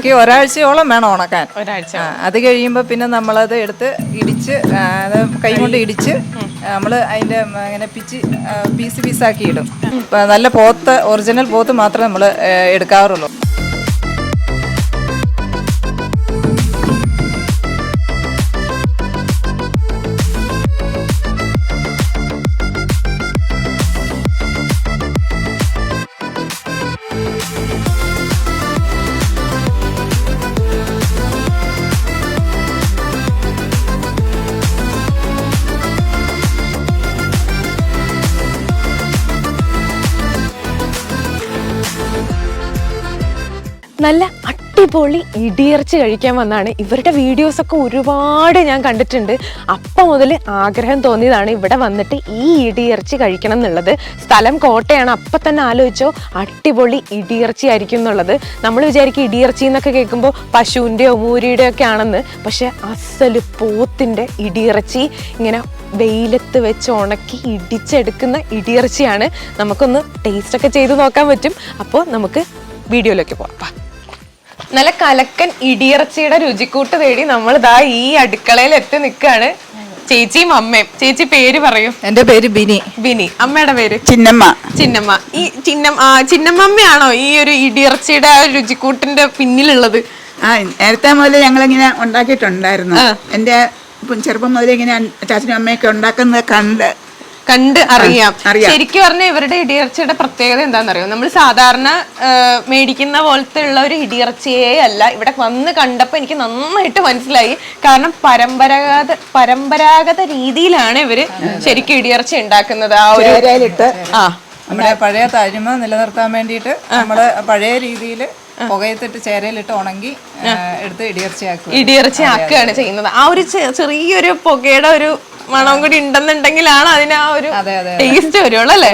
ഒക്കെ ഒരാഴ്ചയോളം വേണം ഉണക്കാൻ. ഒരാഴ്ച അത് കഴിയുമ്പോൾ പിന്നെ നമ്മളത് എടുത്ത് ഇടിച്ച് അത് കൈ കൊണ്ട് ഇടിച്ച് നമ്മൾ അതിന്റെ അങ്ങനെ പിച്ച് പീസ് പീസാക്കി ഇടും. നല്ല പോത്ത് ഒറിജിനൽ പോത്ത് മാത്രമേ നമ്മൾ എടുക്കാറുള്ളൂ. നല്ല അടിപൊളി ഇടിയിറച്ചി കഴിക്കാൻ വന്നാണ്. ഇവരുടെ വീഡിയോസ് ഒക്കെ ഒരുപാട് ഞാൻ കണ്ടിട്ടുണ്ട്. അപ്പം മുതൽ ആഗ്രഹം തോന്നിയതാണ് ഇവിടെ വന്നിട്ട് ഈ ഇടിയിറച്ചി കഴിക്കണം എന്നുള്ളത്. സ്ഥലം കോട്ടയാണ്. അപ്പം തന്നെ ആലോചിച്ചോ അടിപൊളി ഇടിയിറച്ചി ആയിരിക്കും എന്നുള്ളത്. നമ്മൾ വിചാരിക്കും ഇടിയിറച്ചി എന്നൊക്കെ കേൾക്കുമ്പോൾ പശുവിന്റെയോ മൂരിയുടെയോ ഒക്കെ ആണെന്ന്. പക്ഷെ അസൽ പോത്തിന്റെ ഇടിയിറച്ചി ഇങ്ങനെ വെയിലത്ത് വെച്ച് ഉണക്കി ഇടിച്ചെടുക്കുന്ന ഇടിയിറച്ചിയാണ്. നമുക്കൊന്ന് ടേസ്റ്റ് ഒക്കെ ചെയ്ത് നോക്കാൻ പറ്റും. അപ്പോൾ നമുക്ക് വീഡിയോയിലേക്ക് പോകാം. നല്ല കലക്കൻ ഇടിയിറച്ചിയുടെ രുചിക്കൂട്ട് തേടി നമ്മൾ ദാ ഈ അടുക്കളയിൽ എത്തി നിൽക്കുകയാണ് ചേച്ചിയും അമ്മയും. ചേച്ചി പേര് പറയൂ. എന്റെ പേര് ബിനി. ബിനി. അമ്മയുടെ പേര്? ചിന്നമ്മ. ചിന്നമ്മ. ഈ ചിന്ന ചിന്നമ്മമ്മയാണോ ചിന്നമ്മയാണോ ഈ ഒരു ഇടിയിറച്ചിയുടെ ആ രുചിക്കൂട്ടിന്റെ പിന്നിലുള്ളത്? ആ നേരത്തെ മുതൽ ഞങ്ങളിങ്ങനെ ഉണ്ടാക്കിയിട്ടുണ്ടായിരുന്നു. എന്റെ ചെറുപ്പം മുതലേ ഇങ്ങനെ ചാച്ചനും അമ്മയൊക്കെ ഉണ്ടാക്കുന്നത് കണ്ട് കണ്ട് അറിയാം. ശരിക്കും പറഞ്ഞാൽ ഇവരുടെ ഇടിയിറച്ചിയുടെ പ്രത്യേകത എന്താണെന്നറിയോ? നമ്മൾ സാധാരണ മേടിക്കുന്ന പോലത്തെ ഉള്ള ഒരു ഇടിയർച്ചയെ അല്ല ഇവിടെ വന്ന് കണ്ടപ്പോൾ എനിക്ക് നന്നായിട്ട് മനസ്സിലായി. കാരണം പരമ്പരാഗത പരമ്പരാഗത രീതിയിലാണ് ഇവർ ശരിക്കും ഇടിയിറച്ചി ഉണ്ടാക്കുന്നത്. ആ ഒരു ആ. നമ്മുടെ പഴയ തനിമ നിലനിർത്താൻ വേണ്ടിയിട്ട് നമ്മൾ പഴയ രീതിയിൽ പുകയത്തിട്ട് ചേരയിലിട്ട് ഉണങ്ങി എടുത്ത് ഇടിയർച്ചയാക്കുക ഇടിയർച്ചയാക്കുകയാണ് ചെയ്യുന്നത്. ആ ഒരു ചെറിയൊരു പുകയുടെ ഒരു മണം കൂടി ഉണ്ടെന്നുണ്ടെങ്കിലാണ് അതിന് ആ ഒരു ടേസ്റ്റ് വരുള്ളൂ അല്ലേ?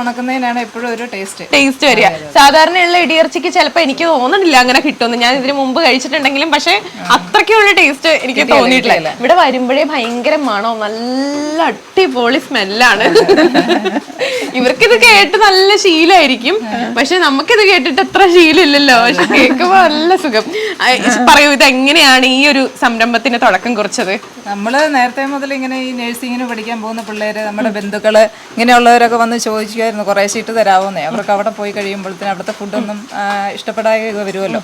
ഉണക്കുന്നതിനാണ് എപ്പോഴും ഒരു ടേസ്റ്റ് ടേസ്റ്റ് വരിക. സാധാരണയുള്ള ഇടിയിറച്ചിക്ക് ചിലപ്പോൾ എനിക്ക് തോന്നുന്നില്ല അങ്ങനെ കിട്ടുമെന്ന്. ഞാൻ ഇതിന് മുമ്പ് കഴിച്ചിട്ടുണ്ടെങ്കിലും പക്ഷെ അത്രയ്ക്കുള്ള ടേസ്റ്റ് എനിക്ക് തോന്നിയിട്ടില്ല. ഇവിടെ വരുമ്പോഴേ ഭയങ്കര മണവും നല്ല അടിപൊളി സ്മെല്ലാണ്. ഇവർക്കിത് കേട്ട് നല്ല ശീലമായിരിക്കും. പക്ഷെ നമുക്കിത് കേട്ടിട്ട് അത്ര ശീലമില്ലല്ലോ. പക്ഷെ കേൾക്കുമ്പോ നല്ല സുഖം. ആ, പറയൂ ഇത് എങ്ങനെയാണ് ഈ ഒരു സംരംഭത്തിന് തുടക്കം കുറിച്ചത്? നമ്മൾ നേരത്തെ മുതൽ ഇങ്ങനെ ഈ നഴ്സിങ്ങിന് പഠിക്കാൻ പോകുന്ന പിള്ളേര് നമ്മുടെ ബന്ധുക്കൾ ഇങ്ങനെയുള്ളവരൊക്കെ വന്ന് ചോദിക്കുമായിരുന്നു കുറേ സീറ്റ് തരാവുന്നേ. അവർക്ക് അവിടെ പോയി കഴിയുമ്പോഴത്തേന് അവിടുത്തെ ഫുഡൊന്നും ആ, ഇഷ്ടപ്പെടാതെ വരുമല്ലോ.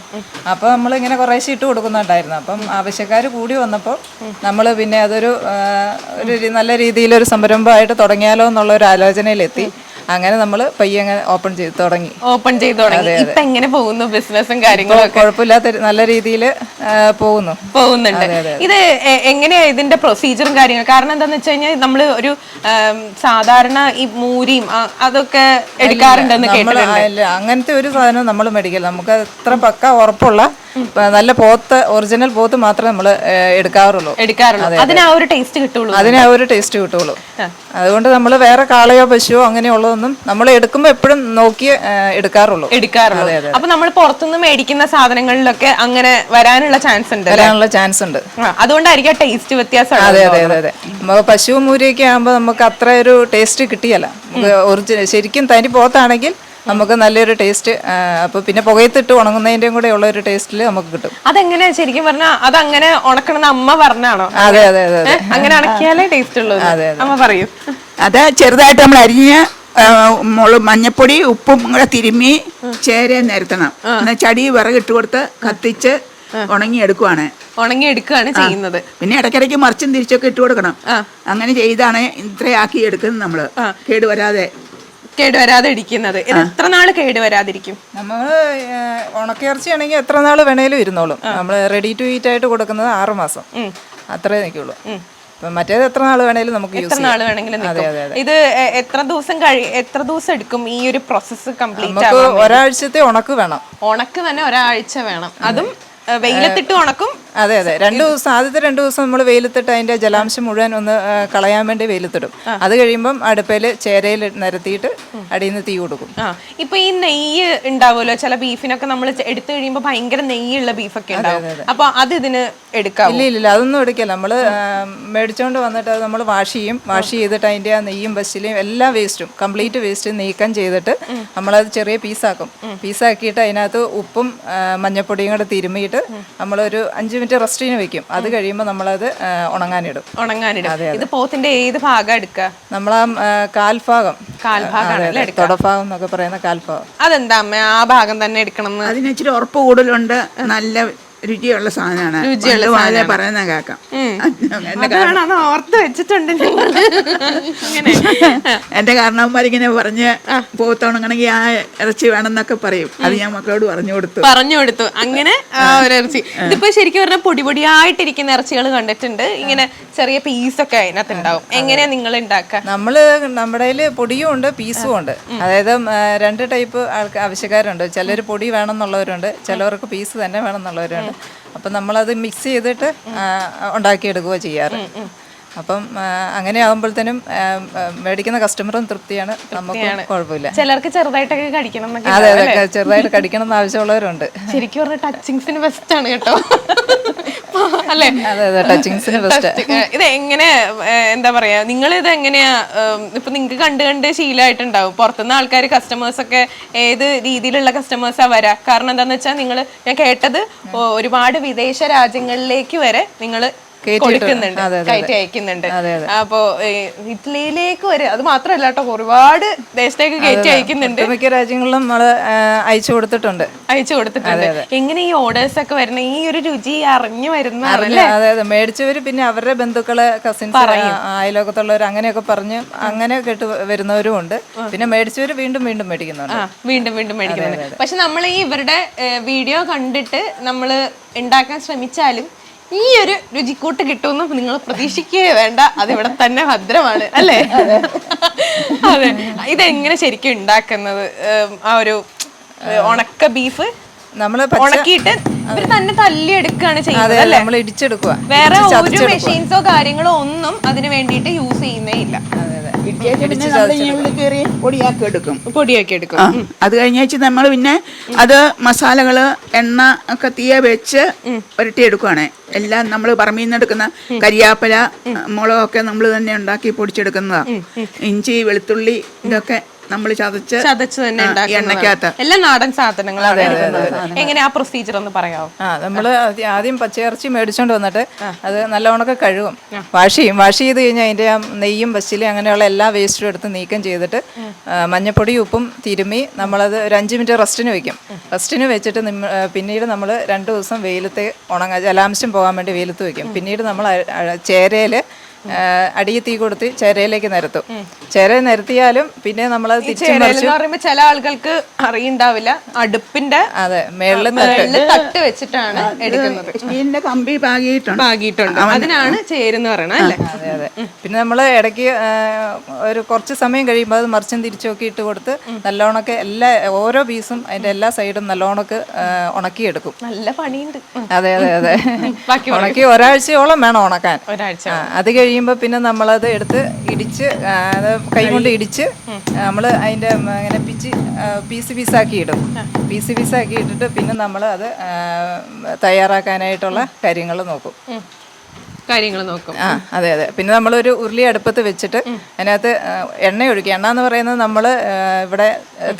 അപ്പോൾ നമ്മൾ ഇങ്ങനെ കുറെ സീറ്റ് കൊടുക്കുന്നുണ്ടായിരുന്നു. അപ്പം ആവശ്യക്കാർ കൂടി വന്നപ്പോൾ നമ്മൾ പിന്നെ അതൊരു ആ, ഒരു രി- നല്ല രീതിയിലൊരു സംരംഭമായിട്ട് തുടങ്ങിയാലോ എന്നുള്ള ഒരു ആലോചനയിലെത്തി. അങ്ങനെ നമ്മൾ പയ്യെ അങ്ങനെ ഓപ്പൺ ചെയ്ത് തുടങ്ങി. ഓപ്പൺ ചെയ്ത് തുടങ്ങി. ഇപ്പൊ എങ്ങനെ പോകുന്നു ബിസിനസ്സും കാര്യങ്ങളും കുഴപ്പമില്ലാത്ത നല്ല രീതിയിൽ പോകുന്നു. പോകുന്നുണ്ട്. ഇത് എങ്ങനെയാ ഇതിന്റെ പ്രൊസീജറും കാര്യങ്ങളും? കാരണം എന്താന്ന് വെച്ച് കഴിഞ്ഞാൽ നമ്മൾ ഒരു സാധാരണ ഈ മൂരിയും അതൊക്കെ എടുക്കാറുണ്ടെന്ന് കേട്ടിട്ടുണ്ട്. അങ്ങനത്തെ ഒരു സാധനം നമ്മൾ മേടിക്കില്ല. നമുക്ക് അത്ര പക്ക ഉറപ്പുള്ള നല്ല പോത്ത് ഒറിജിനൽ പോത്ത് മാത്രമേ നമ്മൾ എടുക്കാറുള്ളൂ. എടുക്കാറുള്ളൂ. അതിന് ആ ഒരു ടേസ്റ്റ് കിട്ടുള്ളൂ അതിന് ആ ഒരു ടേസ്റ്റ് കിട്ടുള്ളൂ അതുകൊണ്ട് നമ്മൾ വേറെ കാളയോ പശുവോ അങ്ങനെയുള്ളതൊന്നും നമ്മൾ എടുക്കുമ്പോൾ എപ്പോഴും നോക്കി എടുക്കാറുള്ളൂ. എടുക്കാറുള്ളൂ. അപ്പൊ നമ്മൾ പുറത്തുനിന്ന് മേടിക്കുന്ന സാധനങ്ങളിലൊക്കെ അങ്ങനെ വരാനുള്ള ചാൻസ് ഉണ്ട് വരാനുള്ള ചാൻസ് ഉണ്ട്. അതുകൊണ്ടായിരിക്കും ടേസ്റ്റ് വ്യത്യാസം അതെ അതെ അതെ അതെ. നമുക്ക് പശുവും മൂരിയൊക്കെ ആകുമ്പോൾ നമുക്ക് അത്ര ഒരു ടേസ്റ്റ് കിട്ടിയല്ല. നമുക്ക് ഒറിജിനൽ ശരിക്കും തനി പോത്താണെങ്കിൽ നമുക്ക് നല്ലൊരു ടേസ്റ്റ് അപ്പോൾ പിന്നെ പുകയത്തിട്ട് ഉണങ്ങുന്നതിന്റെയും കൂടെ ഉള്ള ഒരു ടേസ്റ്റിൽ നമുക്ക് കിട്ടും. അതെങ്ങനെ ശരിക്കും പറഞ്ഞാൽ അത് അങ്ങനെ ഉണക്കണമെന്ന് അമ്മ പറഞ്ഞാണോ? അതെ അതെ അതെ അതെ. അങ്ങനെ ഉണക്കിയാലേ ടേസ്റ്റ് ഉള്ളൂ അമ്മ പറയൂ. അത് ചെറുതായിട്ട് നമ്മൾ അരിഞ്ഞ് മുളക് മഞ്ഞപ്പൊടി ഉപ്പും കൂടെ തിരുമ്മി ചേര നിരത്തണം. എന്നാൽ ചടി വിറകിട്ട് കൊടുത്ത് കത്തിച്ച് ഉണങ്ങിയെടുക്കുവാണ്. ഉണങ്ങിയെടുക്കുകയാണ് ചെയ്യുന്നത്. പിന്നെ ഇടയ്ക്കിടയ്ക്ക് മറിച്ചും തിരിച്ചൊക്കെ ഇട്ട് കൊടുക്കണം. അങ്ങനെ ചെയ്താണ് ഇത്രയാക്കി എടുക്കുന്നത് നമ്മൾ. കേടുവരാതെ. കേടുവരാതെ ഇരിക്കുന്നത് ഇത് എത്ര നാൾ കേടുവരാതിരിക്കും? നമ്മൾ ഉണക്കിയിറച്ചിയാണെങ്കിൽ എത്ര നാൾ വേണേലും ഇരുന്നോളും. നമ്മൾ റെഡി ടു ഈറ്റ് ആയിട്ട് കൊടുക്കുന്നത് ആറ് മാസം. അത്രേ നിൽക്കുള്ളൂ. ഇപ്പം മറ്റേത് എത്ര നാൾ വേണേലും നമുക്ക് എത്ര നാൾ വേണമെങ്കിലും ഇത് എത്ര ദിവസം കഴി എത്ര ദിവസം എടുക്കും ഈ ഒരു പ്രോസസ്സ് കംപ്ലീറ്റ് നമുക്ക് ഒരാഴ്ചത്തെ ഉണക്ക് വേണം. ഉണക്ക് തന്നെ ഒരാഴ്ച വേണം. അതും. വെയിലത്തിട്ട് ഉണക്കും അതെ അതെ. രണ്ടു ദിവസം ആദ്യത്തെ രണ്ടു ദിവസം നമ്മൾ വെയിലത്തിട്ട് അതിന്റെ ജലാംശം മുഴുവൻ ഒന്ന് കളയാൻ വേണ്ടി വെയിലത്തിടും. അത് കഴിയുമ്പം അടുപ്പയിൽ ചേരയിൽ നിരത്തിയിട്ട് അടിയിൽ നിന്ന് തീ കൊടുക്കും. ഇപ്പൊ ഈ നെയ്യ് ഉണ്ടാവുമല്ലോ ചില ബീഫിനൊക്കെ നമ്മൾ എടുത്തു കഴിയുമ്പോൾ ഭയങ്കര നെയ്യുള്ള ബീഫൊക്കെ ഉണ്ടാവും. അപ്പൊ അത് ഇതിന് എടുക്കാം ഇല്ല ഇല്ല അതൊന്നും എടുക്കില്ല. നമ്മൾ മേടിച്ചോണ്ട് വന്നിട്ട് അത് നമ്മൾ വാഷ് ചെയ്യും. വാഷ് ചെയ്തിട്ട് അതിന്റെ ആ നെയ്യും ബസ്സിലെയും എല്ലാ വേസ്റ്റും കംപ്ലീറ്റ് വേസ്റ്റ് നീക്കം ചെയ്തിട്ട് നമ്മളത് ചെറിയ പീസാക്കും. പീസാക്കിയിട്ട് അതിനകത്ത് ഉപ്പും മഞ്ഞപ്പൊടിയും കൂടെ തിരുമ്മിയിട്ട് നമ്മളൊരു അഞ്ച് മിനിറ്റ് റെസ്റ്റിന് വെക്കും അത് കഴിയുമ്പോൾ നമ്മളത് ഉണങ്ങാനിടും. ഉണങ്ങാനിടും. ഉണങ്ങാനിടും ഇത് പോത്തിന്റെ ഏത് ഭാഗം എടുക്കുക നമ്മൾ ആ കാൽഭാഗം. കാൽഭാഗമാണ് അതെ, അതെ, തുടഭാഗം എന്നൊക്കെ പറയുന്ന കാൽഭാഗം. അതെന്താ അമ്മ? ആ ഭാഗം തന്നെ എടുക്കണം എന്ന്. അതിന് ഇച്ചിരി ഉറപ്പ് കൂടുതലുണ്ട്. നല്ല രുചിയുള്ള സാധനമാണ്. രുചിയുള്ള മുതലേ പറയുന്ന കേക്കാം അതാണ് ഓർത്ത് വെച്ചിട്ടുണ്ട് എന്റെ കാരണവന്മാരിങ്ങനെ പറഞ്ഞ് പോത്തുണങ്ങണമെങ്കിൽ ആ ഇറച്ചി വേണമെന്നൊക്കെ പറയും. അത് ഞാൻ മക്കളോട് പറഞ്ഞു കൊടുത്തു. പറഞ്ഞു കൊടുത്തു. അങ്ങനെ ആ ഒരു ഇറച്ചി. ഇതിപ്പോ ശരിക്കും പറഞ്ഞാൽ പൊടി പൊടിയായിട്ടിരിക്കുന്ന ഇറച്ചികൾ കണ്ടിട്ടുണ്ട്. ഇങ്ങനെ ചെറിയ പീസൊക്കെ അതിനകത്ത് ഉണ്ടാവും എങ്ങനെയാ നിങ്ങൾ ഉണ്ടാക്കുക? നമ്മൾ നമ്മുടെ പൊടിയും ഉണ്ട് പീസും ഉണ്ട്. അതായത് രണ്ട് ടൈപ്പ് ആൾക്ക് ആവശ്യക്കാരുണ്ട്. ചിലർ പൊടി വേണമെന്നുള്ളവരുണ്ട് ചിലവർക്ക് പീസ് തന്നെ വേണമെന്നുള്ളവരുണ്ട്. അപ്പം നമ്മളത് മിക്സ് ചെയ്തിട്ട് ഉണ്ടാക്കിയെടുക്കുക ചെയ്യാറ്. അപ്പം അങ്ങനെ ആകുമ്പോഴത്തേനും മേടിക്കുന്ന കസ്റ്റമറും തൃപ്തിയാണ്. നമുക്ക് കുഴപ്പമില്ല. ചിലർക്ക് ചെറുതായിട്ടൊക്കെ കടിക്കണം അതെ അതെ ചെറുതായിട്ട് കടിക്കണം എന്ന് ആവശ്യമുള്ളവരുണ്ട്. ശരിക്കും ടച്ചിങ്സിന് ബെസ്റ്റ് ആണ് കേട്ടോ. അല്ലേ? ഇത് എങ്ങനെ എന്താ പറയാ നിങ്ങൾ ഇത് എങ്ങനെയാ ഇപ്പൊ നിങ്ങക്ക് കണ്ട് കണ്ട് ശീലമായിട്ടുണ്ടാവും പുറത്തുനിന്ന് ആൾക്കാർ കസ്റ്റമേഴ്സ് ഒക്കെ ഏത് രീതിയിലുള്ള കസ്റ്റമേഴ്സാ വരാ? കാരണം എന്താന്ന് വെച്ചാൽ നിങ്ങൾ ഞാൻ കേട്ടത് ഒരുപാട് വിദേശ രാജ്യങ്ങളിലേക്ക് വരെ നിങ്ങൾ കൊടുക്കുന്നുണ്ട് കയറ്റി അയക്കുന്നുണ്ട്. അപ്പോ ഇറ്റലിയിലേക്ക് വരെ അത് മാത്രമല്ല കേട്ടോ ഒരുപാട് ദേശത്തേക്ക് കയറ്റി അയക്കുന്നുണ്ട്. മിക്ക രാജ്യങ്ങളിലും നമ്മൾ അയച്ചു കൊടുത്തിട്ടുണ്ട്. അയച്ചു കൊടുത്തിട്ടുണ്ട്. എങ്ങനെ ഈ ഓർഡേഴ്സ് ഒക്കെ വരുന്ന? ഈ ഒരു രുചി അറിഞ്ഞു വരുന്ന അതെ മേടിച്ചവര് പിന്നെ അവരുടെ ബന്ധുക്കളെ കസിൻസ് അയലോകത്തുള്ളവർ അങ്ങനെയൊക്കെ പറഞ്ഞ് അങ്ങനെ കേട്ട് വരുന്നവരും ഉണ്ട്. പിന്നെ മേടിച്ചവര് വീണ്ടും വീണ്ടും മേടിക്കുന്നുണ്ട്. വീണ്ടും വീണ്ടും മേടിക്കുന്നുണ്ട്. പക്ഷെ നമ്മൾ ഈ ഇവരുടെ വീഡിയോ കണ്ടിട്ട് നമ്മൾ ഉണ്ടാക്കാൻ ശ്രമിച്ചാലും ഈ ഒരു രുചിക്കൂട്ട് കിട്ടുമെന്ന് നിങ്ങൾ പ്രതീക്ഷിക്കുകയേ വേണ്ട. അതിവിടെ ഇവിടെ തന്നെ ഭദ്രമാണ് അല്ലേ? അതെ. ഇതെങ്ങനെ ശരിക്കും ഉണ്ടാക്കുന്നത്? ആ ഒരു ഉണക്ക ബീഫ് നമ്മൾ ഉണക്കിയിട്ട് ഇവർ തന്നെ തല്ലി എടുക്കുകയാണ് ചെയ്യുന്നത് അല്ലേ? നമ്മൾ ഇടിച്ചെടുക്കുക വേറെ ഒരു മെഷീൻസോ കാര്യങ്ങളോ ഒന്നും അതിന് വേണ്ടിയിട്ട് യൂസ് ചെയ്യുന്നേ ഇല്ല. പൊടിയാക്കി എടുക്കും പൊടിയാക്കി എടുക്കും അത് കഴിഞ്ഞാച്ച് നമ്മൾ പിന്നെ അത് മസാലകൾ എണ്ണ ഒക്കെ തീയ വെച്ച് പുരട്ടിയെടുക്കുവാണ് എല്ലാം നമ്മൾ പറമ്പിൽ നിന്ന് എടുക്കുന്ന കരിയാപ്പല മുളകൊക്കെ നമ്മൾ തന്നെ ഉണ്ടാക്കി പൊടിച്ചെടുക്കുന്നതാ. ഇഞ്ചി വെളുത്തുള്ളി ഇതൊക്കെ നമ്മൾ ചതച്ച് ചതച്ച് തന്നെ എണ്ണക്കകത്ത് എല്ലാ നാടൻ സാധനങ്ങളാണ് എങ്ങനെയാ എങ്ങനെ ആ പ്രൊസീജിയർ ഒന്ന് പറയാമോ ആ നമ്മൾ ആദ്യം- പച്ചയിറച്ചി മേടിച്ചോണ്ട് വന്നിട്ട് അത് നല്ലവണ്ണൊക്കെ കഴുകും. വാഷ് ചെയ്യും. വാഷ് ചെയ്ത് കഴിഞ്ഞാൽ അതിന്റെ ആ നെയ്യും പശിലും അങ്ങനെയുള്ള എല്ലാ വേസ്റ്റും എടുത്ത് നീക്കം ചെയ്തിട്ട് മഞ്ഞപ്പൊടി ഉപ്പും തിരുമ്മി നമ്മളത് ഒരു അഞ്ച് മിനിറ്റ് റെസ്റ്റിന് വെക്കും. റെസ്റ്റിന് വെച്ചിട്ട് പിന്നീട് നമ്മൾ രണ്ട് ദിവസം വെയിലത്തെ ഉണങ്ങാൻ ജലാംശം പോകാൻ വേണ്ടി വെയിലത്ത് വെക്കും. പിന്നീട് നമ്മൾ ചേരയിൽ അടിയിൽ തീ കൊടുത്ത് ചേരയിലേക്ക് നിരത്തും. ചേര നിരത്തിയാലും പിന്നെ നമ്മൾ ചില ആളുകൾക്ക് അറിയണ്ടാവില്ല. അടുപ്പിന്റെ അതെ മേളിൽ തട്ട്. തട്ട് വെച്ചിട്ടാണ് എടുക്കുന്നത്. കമ്പി പാകിയിട്ടുണ്ട്. പാകിയിട്ടുണ്ട്. അതിനാണ് ചേരുന്ന പറയണത് അല്ലേ? അതെ അതെ. പിന്നെ നമ്മൾ ഇടയ്ക്ക് ഒരു കുറച്ച് സമയം കഴിയുമ്പോൾ അത് മറിച്ചും തിരിച്ചൊക്കെ ഇട്ട് കൊടുത്ത് നല്ലോണൊക്കെ എല്ലാ ഓരോ പീസും അതിന്റെ എല്ലാ സൈഡും നല്ലോണക്ക് ആ, ഉണക്കിയെടുക്കും. നല്ല പണിയുണ്ട്. അതെ അതെ അതെ. ഉണക്കി ഒരാഴ്ചയോളം വേണം ഉണക്കാൻ. ഒരാഴ്ച. അത് അത് കഴിയുമ്പോൾ പിന്നെ നമ്മളത് എടുത്ത് ഇടിച്ച് അത് കൈകൊണ്ട് ഇടിച്ച് നമ്മൾ അതിന്റെ ഇങ്ങനെ പിച്ച് പീസ് പീസാക്കി ഇടും. പീസ് പീസാക്കി ഇട്ടിട്ട് പിന്നെ നമ്മൾ അത് തയ്യാറാക്കാനായിട്ടുള്ള കാര്യങ്ങൾ നോക്കും. കാര്യങ്ങൾ നോക്കും. ആ അതെ അതെ. പിന്നെ നമ്മളൊരു ഉരുളി അടുപ്പത്ത് വെച്ചിട്ട് അതിനകത്ത് എണ്ണ ഒഴിക്കുക. എണ്ണ എന്ന് പറയുന്നത് നമ്മൾ ഇവിടെ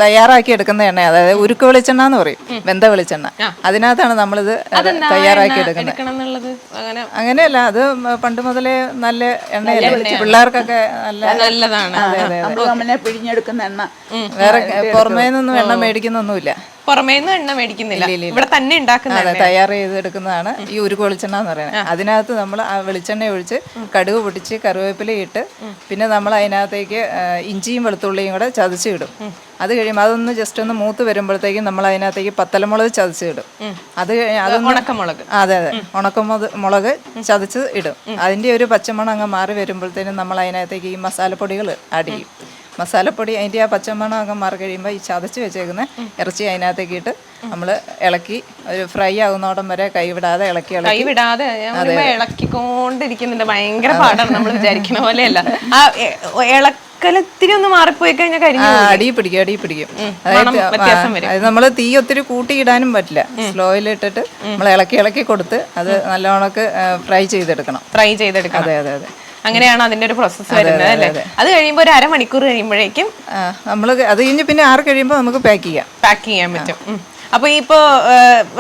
തയ്യാറാക്കി എടുക്കുന്ന എണ്ണ അതായത് ഉരുക്ക് വെളിച്ചെണ്ണ എന്ന് പറയും വെന്ത വെളിച്ചെണ്ണ. അതിനകത്താണ് നമ്മളിത് തയ്യാറാക്കി എടുക്കുന്നത്. അങ്ങനെ അങ്ങനെയല്ല അത് പണ്ട് മുതലേ നല്ല എണ്ണയല്ലേ? പിള്ളേർക്കൊക്കെ നല്ല നല്ലതാണ്. പിഴിഞ്ഞെടുക്കുന്ന എണ്ണ. വേറെ പുറമേ നിന്നും എണ്ണ മേടിക്കുന്നൊന്നുമില്ല. പുറമേന്ന് എണ്ണ മേടിക്കുന്നില്ല. ഇവിടെ തന്നെ ഉണ്ടാക്കുന്നത് അതെ തയ്യാർ ചെയ്തെടുക്കുന്നതാണ് ഈ ഉരുക്ക് വെളിച്ചെണ്ണ എന്ന് പറയുന്നത്. അതിനകത്ത് നമ്മൾ ആ വെളിച്ചെണ്ണ ഒഴിച്ച് കടുക് പൊടിച്ച് കറിവേപ്പില ഇട്ട് പിന്നെ നമ്മൾ അതിനകത്തേക്ക് ഇഞ്ചിയും വെളുത്തുള്ളിയും കൂടെ ചതച്ചിടും. അത് കഴിയുമ്പോൾ അതൊന്ന് ജസ്റ്റ് ഒന്ന് മൂത്ത് വരുമ്പോഴത്തേക്കും നമ്മൾ അതിനകത്തേക്ക് പത്തലമുളക് ചതച്ച് ഇടും അത് അത് ഉണക്കമുളക്. അതെ അതെ. ഉണക്കമുളക് മുളക് ചതച്ച് ഇടും. അതിന്റെ ഒരു പച്ചമണം അങ്ങ് മാറി വരുമ്പോഴത്തേനും നമ്മൾ അതിനകത്തേക്ക് ഈ മസാലപ്പൊടികൾ ആഡ് ചെയ്യും. മസാലപ്പൊടി അതിന്റെ ആ പച്ചമണമൊക്കെ മാറി കഴിയുമ്പോൾ ഈ ചതച്ച് വെച്ചേക്കുന്ന ഇറച്ചി അതിനകത്തേക്ക് ഇട്ട് നമ്മൾ ഇളക്കി ഒരു ഫ്രൈ ആകുന്നോടം വരെ കൈവിടാതെ ഇളക്കി ഇളക്കിക്കൊണ്ടിരിക്കുന്നുണ്ട്. ഭയങ്കര പാടാണ് നമ്മൾ വിചാരിക്കുന്ന പോലെയല്ല. ആ എ- ഇളക്കലത്തിരി ഒന്ന് മാറിപ്പോയി കഴിഞ്ഞാൽ കരിഞ്ഞു അടി പിടിക്കും അടി പിടിക്കും. അതായത് നമ്മൾ തീ ഒത്തിരി കൂട്ടിയിടാനും പറ്റില്ല. സ്ലോയിൽ ഇട്ടിട്ട് നമ്മൾ ഇളക്കി ഇളക്കി കൊടുത്ത് അത് നല്ലോണക്ക് ഫ്രൈ ചെയ്തെടുക്കണം. ഫ്രൈ ചെയ്തെടുക്കണം. അതെ അതെ അതെ. അങ്ങനെയാണ് അതിന്റെ ഒരു പ്രോസസ്സ് വരുന്നത് അല്ലേ? അത് കഴിയുമ്പോൾ ഒരു അരമണിക്കൂർ കഴിയുമ്പോഴേക്കും നമ്മൾ അത് കഴിഞ്ഞ് പിന്നെ ആറ് കഴിയുമ്പോൾ നമുക്ക് പാക്ക് ചെയ്യാം. പാക്ക് ചെയ്യാൻ പറ്റും. അപ്പൊ ഇപ്പോ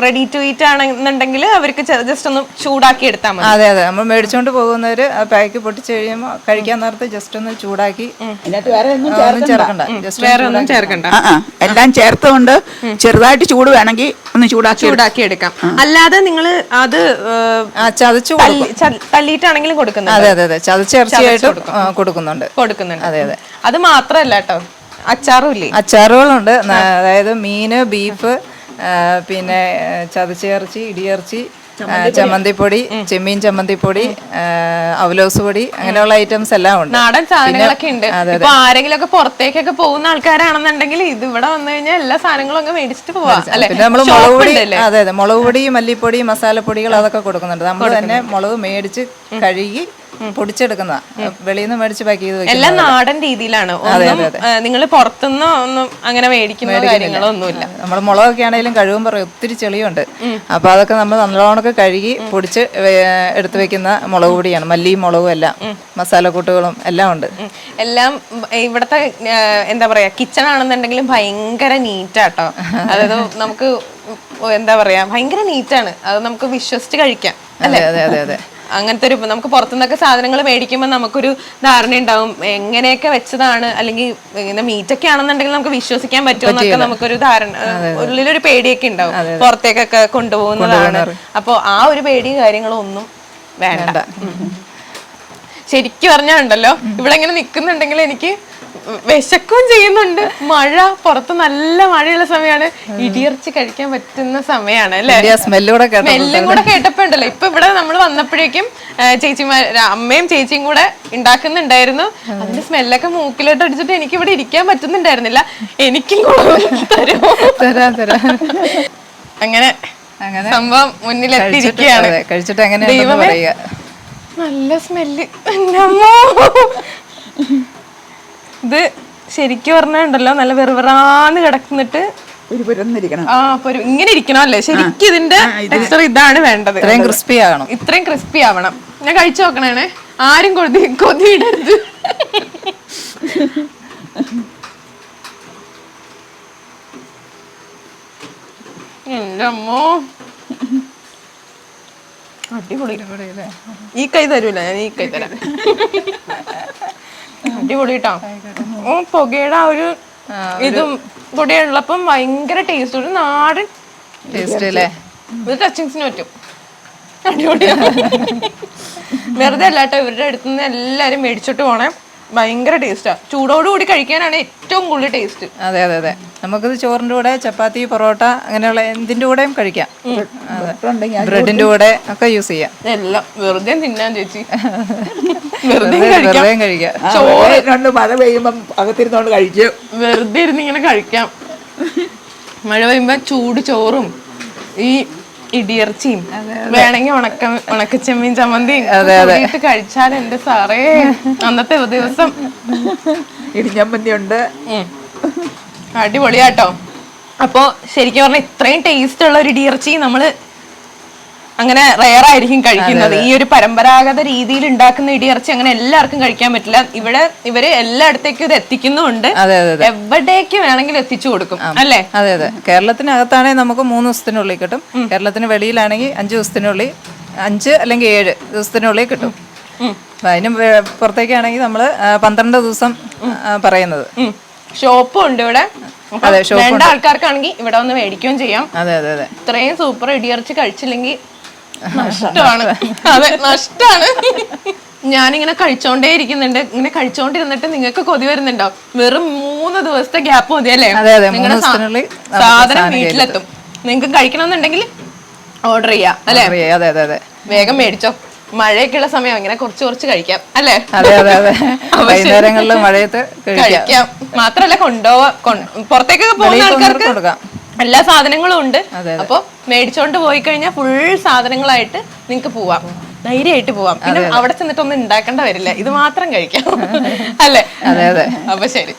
റെഡി ടു ഈറ്റ് ആണെന്നുണ്ടെങ്കിൽ അവർക്ക് ജസ്റ്റ് ഒന്ന് ചൂടാക്കി എടുത്താൽ മതി. അതെ അതെ. നമ്മൾ മേടിച്ചോണ്ട് പോകുന്നവര് ആ പാക്ക് പൊട്ടിച്ച് കഴിയുമ്പോൾ കഴിക്കാൻ നേരത്തെ ജസ്റ്റ് ഒന്ന് ചൂടാക്കി അതിനകത്ത് വേറെ ഒന്നും ചേർക്കണ്ട. ജസ്റ്റ് വേറെ ഒന്നും ചേർക്കണ്ട. എല്ലാം ചേർത്തുകൊണ്ട് ചെറുതായിട്ട് ചൂട് വേണമെങ്കിൽ ഒന്ന് ചൂടാക്കി ചൂടാക്കി എടുക്കാം. അല്ലാതെ നിങ്ങൾ അത് ചതച്ചു തല്ലിയിട്ടാണെങ്കിലും കൊടുക്കുന്നത് അതെ അതെ അതെ. കൊടുക്കുന്നുണ്ട്. കൊടുക്കുന്നുണ്ട്. അതെ അതെ. അത് മാത്രല്ല കേട്ടോ. അച്ചാറും ഇല്ലേ? അച്ചാറുകളുണ്ട്. അതായത് മീന് ബീഫ് പിന്നെ ചതച്ചിറച്ചി ഇടിയിറച്ചി ചമ്മന്തിപ്പൊടി. ചെമ്മീൻ ചമ്മന്തിപ്പൊടി അവലോസ് പൊടി അങ്ങനെയുള്ള ഐറ്റംസ് എല്ലാം ഉണ്ട്. നാടൻ സാധനങ്ങളൊക്കെ ഉണ്ട്. ഇപ്പൊ ആരെങ്കിലും ഒക്കെ പുറത്തേക്കൊക്കെ പോകുന്ന ആൾക്കാരാണെന്നുണ്ടെങ്കിൽ ഇത് ഇവിടെ വന്നു കഴിഞ്ഞാൽ എല്ലാ സാധനങ്ങളും അങ്ങ് മേടിച്ചിട്ട് പോവാം പിന്നെ നമ്മൾ മുളക് പൊടി അതെ അതെ മുളക് പൊടി മല്ലിപ്പൊടി മസാലപ്പൊടികൾ അതൊക്കെ കൊടുക്കുന്നുണ്ട്. നമ്മൾ തന്നെ മുളക് മേടിച്ച് കഴുകി പൊടിച്ചെടുക്കുന്ന വെളിയിൽ നിന്ന് മേടിച്ച് പാക്ക് ചെയ്ത് എല്ലാം നാടൻ രീതിയിലാണ്. നിങ്ങൾ പുറത്തുനിന്ന് ഒന്നും അങ്ങനെ മേടിക്കുന്ന കാര്യങ്ങളൊന്നുമില്ല. നമ്മൾ മുളകൊക്കെ ആണെങ്കിലും കഴുകുമ്പോൾ ഒത്തിരി ചെളിയുണ്ട്. അപ്പൊ അതൊക്കെ നമ്മൾ നല്ലോണമൊക്കെ കഴുകി പൊടിച്ച് എടുത്തു വെക്കുന്ന മുളക് പൊടിയാണ്. മല്ലിയും മുളകും എല്ലാം മസാലക്കൂട്ടുകളും എല്ലാം ഉണ്ട്. എല്ലാം ഇവിടത്തെ എന്താ പറയാ കിച്ചൺ ആണെന്നുണ്ടെങ്കിലും ഭയങ്കര നീറ്റാട്ടോ. അതായത് നമുക്ക് എന്താ പറയാ ഭയങ്കര നീറ്റാണ്. അത് നമുക്ക് വിശ്വസിച്ച് കഴിക്കാം. അതെ അതെ അതെ അതെ. അങ്ങനത്തെ ഒരു നമുക്ക് പുറത്തുനിന്നൊക്കെ സാധനങ്ങൾ മേടിക്കുമ്പോൾ നമുക്കൊരു ധാരണ ഉണ്ടാവും. എങ്ങനെയൊക്കെ വെച്ചതാണ്? അല്ലെങ്കിൽ ഇങ്ങനെ മീറ്റൊക്കെ ആണെന്നുണ്ടെങ്കിൽ നമുക്ക് വിശ്വസിക്കാൻ പറ്റുമെന്നൊക്കെ നമുക്കൊരു ധാരണ ഉള്ളിലൊരു പേടിയൊക്കെ ഉണ്ടാവും. പുറത്തേക്കൊക്കെ കൊണ്ടുപോകുന്നതാണ്. അപ്പോൾ ആ ഒരു പേടിയും കാര്യങ്ങളും ഒന്നും വേണ്ട. ശരിക്കും ശരിക്കും പറഞ്ഞാണ്ടല്ലോ ഇവിടെ ഇങ്ങനെ നിൽക്കുന്നുണ്ടെങ്കിൽ എനിക്ക് വിശക്കും ചെയ്യുന്നുണ്ട്. മഴ പുറത്ത് നല്ല മഴയുള്ള സമയമാണ് ഇടിയർച്ച് കഴിക്കാൻ പറ്റുന്ന സമയമാണ് അല്ലെ? സ്മെല്ലും കൂടെ കേട്ടപ്പോ ഉണ്ടല്ലോ ഇപ്പൊ ഇവിടെ നമ്മൾ വന്നപ്പോഴേക്കും ചേച്ചിമാര് ചേച്ചിമാർ അമ്മയും ചേച്ചിയും കൂടെ ഉണ്ടാക്കുന്നുണ്ടായിരുന്നു. അതിന്റെ സ്മെല്ലൊക്കെ മൂക്കിലോട്ട് അടിച്ചിട്ട് എനിക്ക് ഇവിടെ ഇരിക്കാൻ പറ്റുന്നുണ്ടായിരുന്നില്ല. എനിക്കും കൂടെ തരുമോ? തരാം തരാം. അങ്ങനെ അങ്ങനെ സംഭവം മുന്നിലെത്തിയിരിക്കുകയാണ്. കഴിച്ചിട്ട് എങ്ങനെ നല്ല സ്മെല്ല് ഇത് ശരിക്കും പറഞ്ഞുണ്ടല്ലോ നല്ല വെറുവെറാന്ന് കിടക്കുന്നിട്ട് ആ ഇങ്ങനെ ഇരിക്കണം അല്ലേ? ശരിക്കും ഇതിന്റെ ടെക്സ്ചർ ഇതാണ് വേണ്ടത്. ഇത്രയും ക്രിസ്പി ആവണം ഇത്രയും ക്രിസ്പി ആവണം. ഞാൻ കഴിച്ചു നോക്കണേ ആരും കൊതി കൊതിയിടരുത് എന്റെ അമ്മോ. അടിപൊളി ഈ കൈ തരൂല ഞാൻ ഈ കൈ തരാം. അടിപൊളി കേട്ടോ ഓ പുകയുടെ ആ ഒരു ഇതും കൂടെ ഉള്ളപ്പം ഭയങ്കര ടേസ്റ്റ് ഒരു നാടൻ ടേസ്റ്റ് അല്ലേ ഇത് ടച്ചിങ്സിന് പറ്റും. അടിപൊളിയാണ് വെറുതെ അല്ലാട്ടോ ഇവരുടെ അടുത്തുനിന്ന് എല്ലാരും മേടിച്ചോട്ട് പോണേ. ഭയങ്കര ടേസ്റ്റാ ചൂടോടുകൂടി കഴിക്കാനാണ് ഏറ്റവും കൂടുതൽ ടേസ്റ്റ് അതെ അതെ അതെ. നമുക്കിത് ചോറിന്റെ കൂടെ ചപ്പാത്തി പൊറോട്ട അങ്ങനെയുള്ള എന്തിന്റെ കൂടെയും കഴിക്കാം. അതെ. ബ്രെഡിന്റെ കൂടെ ഒക്കെ യൂസ് ചെയ്യാം. എല്ലാം വെറുതെ തിന്നാൻ ചേച്ചി. വെറുതെ വെറുതെ കഴിക്കാം. വെറുതെ കഴിക്കാം. ചോറ് രണ്ട് മഴ പെയ്യുമ്പം അകത്തിരുന്നോണ്ട് കഴിക്കും. വെറുതെ ഇരുന്ന് ഇങ്ങനെ കഴിക്കാം. മഴ പെയ്യുമ്പോ ചൂട് ചോറും ഈ ഇടിയിറച്ചിയും വേണമെങ്കിൽ ഉണക്ക ഉണക്കച്ചെമ്മീൻ ചമ്മന്തിയും കൂടിയിട്ട് കഴിച്ചാൽ എന്റെ സാറേ അന്നത്തെ ദിവസം. ഇടിഞ്ഞമ്പന്തി ഉണ്ട് അടിപൊളിയാട്ടോ. അപ്പോ ശരിക്കും പറഞ്ഞാൽ ഇത്രയും ടേസ്റ്റ് ഉള്ള ഒരു ഇടിയിറച്ചി നമ്മൾ അങ്ങനെ റെയർ ആയിരിക്കും കഴിക്കുന്നത് ഈ ഒരു പരമ്പരാഗത രീതിയിൽ ഉണ്ടാക്കുന്ന ഇടിയിറച്ചി അങ്ങനെ എല്ലാവർക്കും കഴിക്കാൻ പറ്റില്ല. ഇവിടെ ഇവർ എല്ലായിടത്തേക്കും ഇത് എത്തിക്കുന്നുണ്ട്. എവിടേക്ക് വേണമെങ്കിലും എത്തിച്ചു കൊടുക്കും അല്ലേ? അതെ അതെ. കേരളത്തിനകത്താണെങ്കിൽ നമുക്ക് മൂന്ന് ദിവസത്തിനുള്ളിൽ കിട്ടും. കേരളത്തിന് വെളിയിലാണെങ്കിൽ അഞ്ച് ദിവസത്തിനുള്ളിൽ അഞ്ച് അല്ലെങ്കിൽ ഏഴ് ദിവസത്തിനുള്ളിൽ കിട്ടും. അതിന് പുറത്തേക്കാണെങ്കിൽ നമ്മൾ പന്ത്രണ്ട് ദിവസം പറയുന്നത്. ഷോപ്പും ഉണ്ട് ഇവിടെ. അതെ, ഷോപ്പ് ആൾക്കാർക്കാണെങ്കിൽ ഇവിടെ വന്ന് മേടിക്കുകയും ചെയ്യാം. അതെ അതെ അതെ. ഇത്രയും സൂപ്പർ ഇടിയിറച്ചി കഴിച്ചില്ലെങ്കിൽ നഷ്ടമാണ്. അതെ നഷ്ടമാണ്. ഞാനിങ്ങനെ കഴിച്ചോണ്ടേ ഇരിക്കുന്നുണ്ട്. ഇങ്ങനെ കഴിച്ചോണ്ടിരുന്നിട്ട് നിങ്ങൾക്ക് കൊതി വരുന്നുണ്ടോ വെറും മൂന്ന് ദിവസത്തെ ഗ്യാപ്പ് മതി അല്ലേ? നിങ്ങളുടെ സാധനം വീട്ടിലെത്തും. നിങ്ങൾക്ക് കഴിക്കണമെന്നുണ്ടെങ്കിൽ ഓർഡർ ചെയ്യാം അല്ലേ? അതെ അതെ അതെ. വേഗം മേടിച്ചോ. മഴയൊക്കെയുള്ള സമയം ഇങ്ങനെ കുറച്ച് കുറച്ച് കഴിക്കാം അല്ലേ? അതെ അതെ അതെ. വൈകുന്നേരങ്ങളിൽ മഴയത്ത് കഴിക്കാം. മാത്രല്ല കൊണ്ടുപോവാ. പുറത്തേക്കൊക്കെ പോകുന്ന ആൾക്കാർക്ക് കൊടുക്കാം. എല്ലാ സാധനങ്ങളും ഉണ്ട്. അപ്പൊ മേടിച്ചോണ്ട് പോയി കഴിഞ്ഞാൽ ഫുൾ സാധനങ്ങളായിട്ട് നിങ്ങക്ക് പോവാം. ധൈര്യമായിട്ട് പോവാം. പിന്നെ അവിടെ ചെന്നിട്ടൊന്നും ഉണ്ടാക്കേണ്ട വരില്ല. ഇത് മാത്രം കഴിക്കാം. അല്ലേ? അതെ അതെ. അപ്പൊ ശരി.